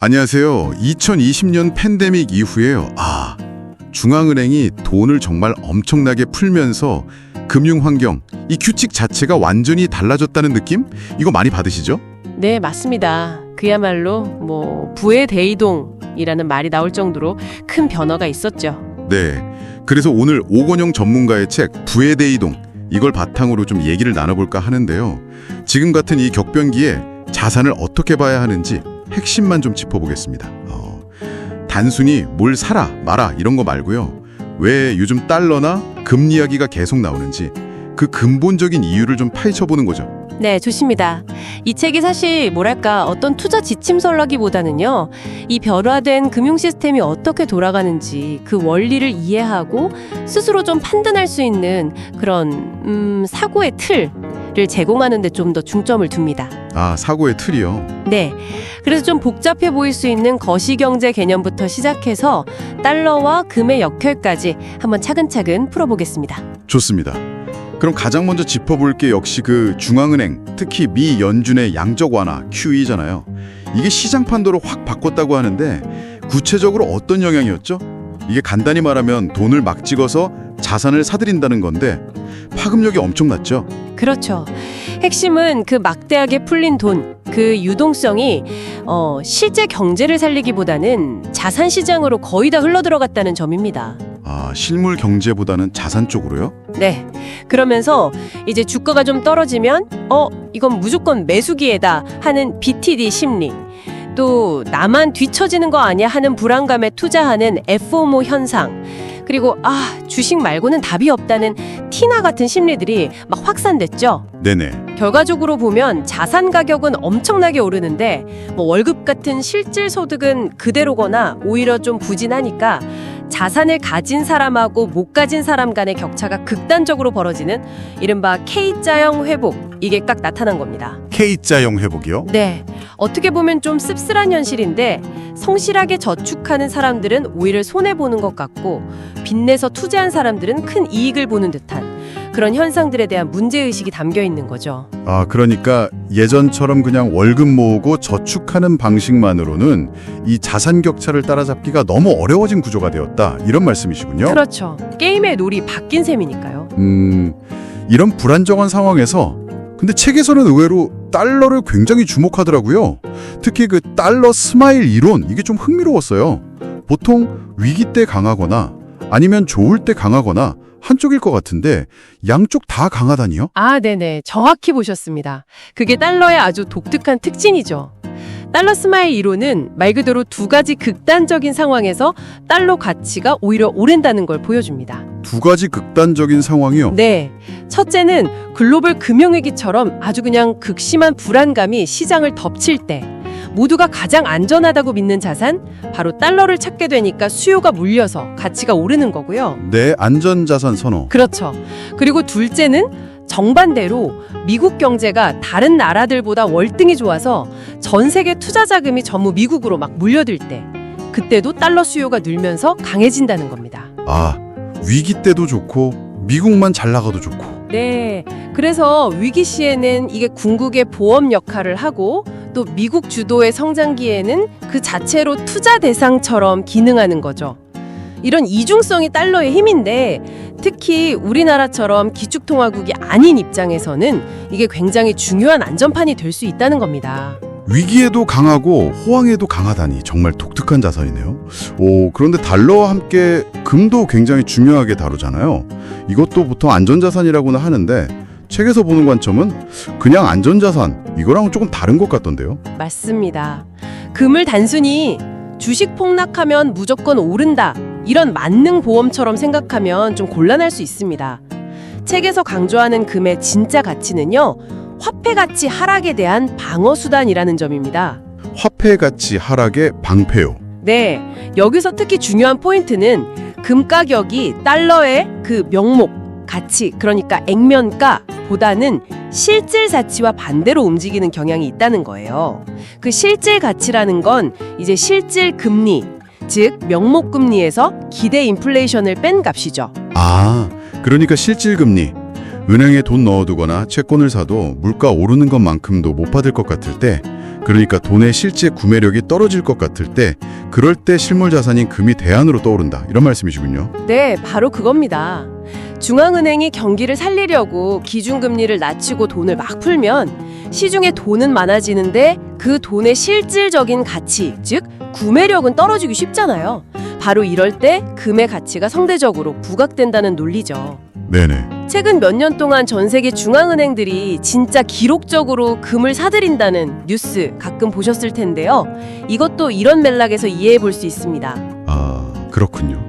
안녕하세요. 2020년 팬데믹 이후에요. 아, 중앙은행이 돈을 정말 엄청나게 풀면서 금융 환경, 이 규칙 자체가 완전히 달라졌다는 느낌? 이거 많이 받으시죠? 네, 맞습니다. 그야말로 뭐 부의 대이동이라는 말이 나올 정도로 큰 변화가 있었죠. 네. 그래서 오늘 오건영 전문가의 책 부의 대이동 이걸 바탕으로 좀 얘기를 나눠볼까 하는데요. 지금 같은 이 격변기에 자산을 어떻게 봐야 하는지 핵심만 좀 짚어보겠습니다. 어, 단순히 뭘 사라 마라 이런 거 말고요. 왜 요즘 달러나 금리 이야기가 계속 나오는지 그 근본적인 이유를 좀 파헤쳐보는 거죠. 네, 좋습니다. 이 책이 사실 뭐랄까 어떤 투자 지침서라기보다는요. 이 변화된 금융 시스템이 어떻게 돌아가는지 그 원리를 이해하고 스스로 좀 판단할 수 있는 그런 음, 사고의 틀 을 제공하는 데 좀 더 중점을 둡니다. 아 사고의 틀이요. 네. 그래서 좀 복잡해 보일 수 있는 거시경제 개념부터 시작해서 달러와 금의 역혈까지 한번 차근차근 풀어보겠습니다. 좋습니다. 그럼 가장 먼저 짚어볼 게 역시 그 중앙은행, 특히 미 연준의 양적 완화 QE잖아요. 이게 시장 판도를 확 바꿨다고 하는데 구체적으로 어떤 영향이었죠? 이게 간단히 말하면 돈을 막 찍어서 자산을 사들인다는 건데 파급력이 엄청났죠. 그렇죠. 핵심은 그 막대하게 풀린 돈, 그 유동성이 어, 실제 경제를 살리기보다는 자산 시장으로 거의 다 흘러들어갔다는 점입니다. 아, 실물 경제보다는 자산 쪽으로요? 네. 그러면서 이제 주가가 좀 떨어지면 어, 이건 무조건 매수기에다 하는 BTD 심리. 또 나만 뒤처지는 거 아니야 하는 불안감에 투자하는 FOMO 현상. 그리고 아, 주식 말고는 답이 없다는 티나 같은 심리들이 막 확산됐죠. 네네. 결과적으로 보면 자산 가격은 엄청나게 오르는데 뭐 월급 같은 실질 소득은 그대로거나 오히려 좀 부진하니까 자산을 가진 사람하고 못 가진 사람 간의 격차가 극단적으로 벌어지는 이른바 K자형 회복 이게 딱 나타난 겁니다. K자형 회복이요? 네. 어떻게 보면 좀 씁쓸한 현실인데 성실하게 저축하는 사람들은 오히려 손해 보는 것 같고 빚내서 투자한 사람들은 큰 이익을 보는 듯한 그런 현상들에 대한 문제 의식이 담겨 있는 거죠. 아, 그러니까 예전처럼 그냥 월급 모으고 저축하는 방식만으로는 이 자산 격차를 따라잡기가 너무 어려워진 구조가 되었다. 이런 말씀이시군요. 그렇죠. 게임의 룰이 바뀐 셈이니까요. 음, 이런 불안정한 상황에서 근데 책에서는 의외로 달러를 굉장히 주목하더라고요. 특히 그 달러 스마일 이론 이게 좀 흥미로웠어요. 보통 위기 때 강하거나 아니면 좋을 때 강하거나 한쪽일 것 같은데 양쪽 다 강하다니요? 아, 네네. 정확히 보셨습니다. 그게 달러의 아주 독특한 특징이죠. 달러 스마일 이론은 말 그대로 두 가지 극단적인 상황에서 달러 가치가 오히려 오른다는 걸 보여줍니다. 두 가지 극단적인 상황이요. 네. 첫째는 글로벌 금융위기처럼 아주 그냥 극심한 불안감이 시장을 덮칠 때 모두가 가장 안전하다고 믿는 자산, 바로 달러를 찾게 되니까 수요가 물려서 가치가 오르는 거고요. 내 안전자산 선호. 그렇죠. 그리고 둘째는 정반대로 미국 경제가 다른 나라들보다 월등히 좋아서 전 세계 투자 자금이 전부 미국으로 막 몰려들 때 그때도 달러 수요가 늘면서 강해진다는 겁니다. 아, 위기 때도 좋고 미국만 잘 나가도 좋고. 네. 그래서 위기 시에는 이게 궁극의 보험 역할을 하고 또 미국 주도의 성장기에는 그 자체로 투자 대상처럼 기능하는 거죠. 이런 이중성이 달러의 힘인데 특히 우리나라처럼 기축통화국이 아닌 입장에서는 이게 굉장히 중요한 안전판이 될 수 있다는 겁니다. 위기에도 강하고 호황에도 강하다니 정말 독특한 자산이네요. 오, 그런데 달러와 함께 금도 굉장히 중요하게 다루잖아요. 이것도 보통 안전자산이라고는 하는데 책에서 보는 관점은 그냥 안전자산 이거랑은 조금 다른 것 같던데요. 맞습니다. 금을 단순히 주식 폭락하면 무조건 오른다. 이런 만능 보험처럼 생각하면 좀 곤란할 수 있습니다. 책에서 강조하는 금의 진짜 가치는요. 화폐 가치 하락에 대한 방어 수단이라는 점입니다. 화폐 가치 하락의 방패요. 네. 여기서 특히 중요한 포인트는 금 가격이 달러의 그 명목 가치 그러니까 액면가 보다는 실질 가치와 반대로 움직이는 경향이 있다는 거예요. 그 실질 가치라는 건 이제 실질 금리, 즉 명목 금리에서 기대 인플레이션을 뺀 값이죠. 아, 그러니까 실질 금리. 은행에 돈 넣어두거나 채권을 사도 물가 오르는 것만큼도 못 받을 것 같을 때 그러니까 돈의 실제 구매력이 떨어질 것 같을 때 그럴 때 실물 자산인 금이 대안으로 떠오른다. 이런 말씀이시군요. 네, 바로 그겁니다. 중앙은행이 경기를 살리려고 기준금리를 낮추고 돈을 막 풀면 시중에 돈은 많아지는데 그 돈의 실질적인 가치, 즉 구매력은 떨어지기 쉽잖아요. 바로 이럴 때 금의 가치가 상대적으로 부각된다는 논리죠. 네네. 최근 몇 년 동안 전 세계 중앙은행들이 진짜 기록적으로 금을 사들인다는 뉴스 가끔 보셨을 텐데요. 이것도 이런 맥락에서 이해해 볼 수 있습니다. 아, 그렇군요.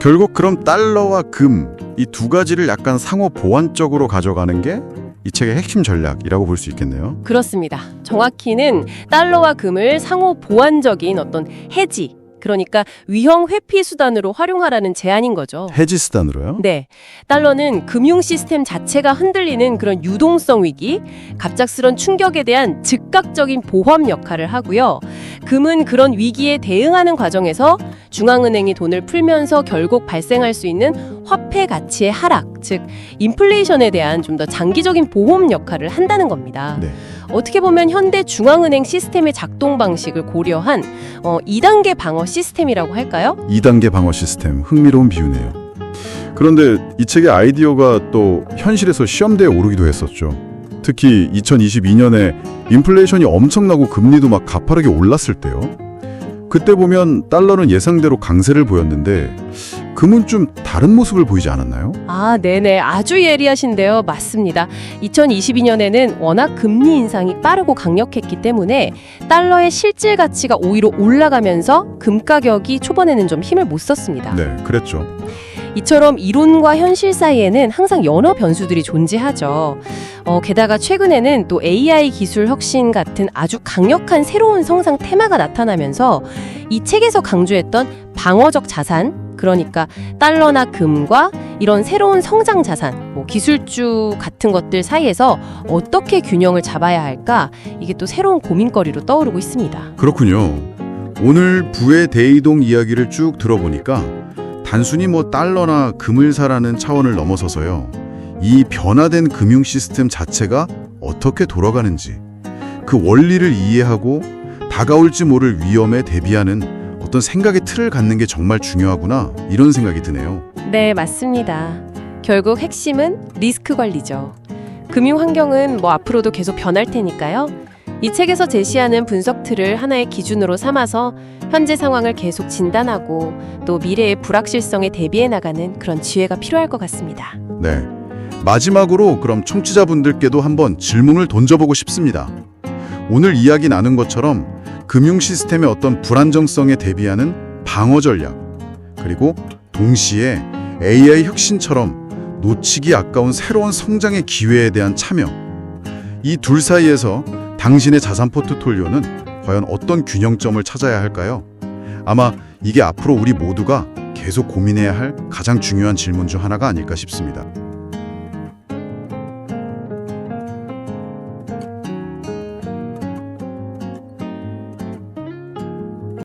결국 그럼 달러와 금 이 두 가지를 약간 상호 보완적으로 가져가는 게 이 책의 핵심 전략이라고 볼 수 있겠네요. 그렇습니다. 정확히는 달러와 금을 상호 보완적인 어떤 해지, 그러니까 위험 회피 수단으로 활용하라는 제안인 거죠. 해지 수단으로요? 네. 달러는 금융 시스템 자체가 흔들리는 그런 유동성 위기, 갑작스런 충격에 대한 즉각적인 보험 역할을 하고요. 금은 그런 위기에 대응하는 과정에서 중앙은행이 돈을 풀면서 결국 발생할 수 있는 화폐 가치의 하락, 즉 인플레이션에 대한 좀 더 장기적인 보험 역할을 한다는 겁니다. 네. 어떻게 보면 현대 중앙은행 시스템의 작동 방식을 고려한 어, 2단계 방어 시스템이라고 할까요? 2단계 방어 시스템 흥미로운 비유네요. 그런데 이 책의 아이디어가 또 현실에서 시험대에 오르기도 했었죠. 특히 2022년에 인플레이션이 엄청나고 금리도 막 가파르게 올랐을 때요. 그때 보면 달러는 예상대로 강세를 보였는데 금은 좀 다른 모습을 보이지 않았나요? 아, 네네. 아주 예리하신데요. 맞습니다. 2022년에는 워낙 금리 인상이 빠르고 강력했기 때문에 달러의 실질 가치가 오히려 올라가면서 금 가격이 초반에는 좀 힘을 못 썼습니다. 네, 그랬죠. 이처럼 이론과 현실 사이에는 항상 여러 변수들이 존재하죠. 어, 게다가 최근에는 또 AI 기술 혁신 같은 아주 강력한 새로운 성장 테마가 나타나면서 이 책에서 강조했던 방어적 자산, 그러니까 달러나 금과 이런 새로운 성장 자산, 뭐 기술주 같은 것들 사이에서 어떻게 균형을 잡아야 할까? 이게 또 새로운 고민거리로 떠오르고 있습니다. 그렇군요. 오늘 부의 대이동 이야기를 쭉 들어보니까 단순히 뭐 달러나 금을 사라는 차원을 넘어서서요. 이 변화된 금융 시스템 자체가 어떻게 돌아가는지 그 원리를 이해하고 다가올지 모를 위험에 대비하는 어떤 생각의 틀을 갖는 게 정말 중요하구나 이런 생각이 드네요. 네, 맞습니다. 결국 핵심은 리스크 관리죠. 금융 환경은 뭐 앞으로도 계속 변할 테니까요. 이 책에서 제시하는 분석 틀을 하나의 기준으로 삼아서 현재 상황을 계속 진단하고 또 미래의 불확실성에 대비해 나가는 그런 지혜가 필요할 것 같습니다. 네. 마지막으로 그럼 청취자분들께도 한번 질문을 던져보고 싶습니다. 오늘 이야기 나눈 것처럼 금융 시스템의 어떤 불안정성에 대비하는 방어 전략, 그리고 동시에 AI 혁신처럼 놓치기 아까운 새로운 성장의 기회에 대한 참여. 이 둘 사이에서 당신의 자산 포트폴리오는 과연 어떤 균형점을 찾아야 할까요? 아마 이게 앞으로 우리 모두가 계속 고민해야 할 가장 중요한 질문 중 하나가 아닐까 싶습니다.